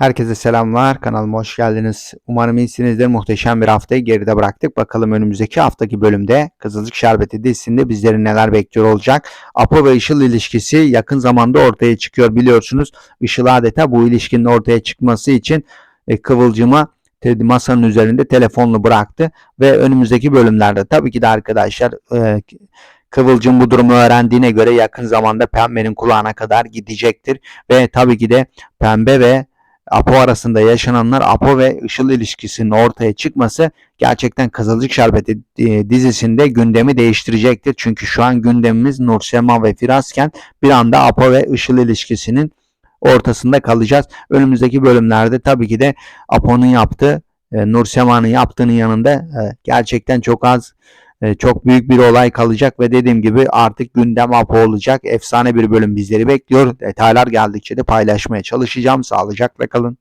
Herkese selamlar. Kanalıma hoş geldiniz. Umarım iyisinizdir. Muhteşem bir haftayı geride bıraktık. Bakalım önümüzdeki haftaki bölümde Kızılcık Şerbeti dizisinde bizleri neler bekliyor olacak. Apo ve Işıl ilişkisi yakın zamanda ortaya çıkıyor biliyorsunuz. Işıl adeta bu ilişkinin ortaya çıkması için e, Kıvılcım'a masanın üzerinde telefonunu bıraktı ve önümüzdeki bölümlerde tabii ki de arkadaşlar e, Kıvılcım bu durumu öğrendiğine göre yakın zamanda Pembe'nin kulağına kadar gidecektir ve tabii ki de Pembe ve Apo arasında yaşananlar Apo ve Işıl ilişkisinin ortaya çıkması gerçekten Kızılcık Şerbeti e, dizisinde gündemi değiştirecektir. Çünkü şu an gündemimiz Nursema ve Firazken bir anda Apo ve Işıl ilişkisinin ortasında kalacağız. Önümüzdeki bölümlerde tabii ki de Apo'nun yaptığı e, Nursema'nın yaptığının yanında e, gerçekten çok az e, çok büyük bir olay kalacak ve dediğim gibi artık gündem Apo olacak. Efsane bir bölüm bizleri bekliyor. Detaylar geldikçe de paylaşmaya çalışacağım. Sağlıcakla kalın.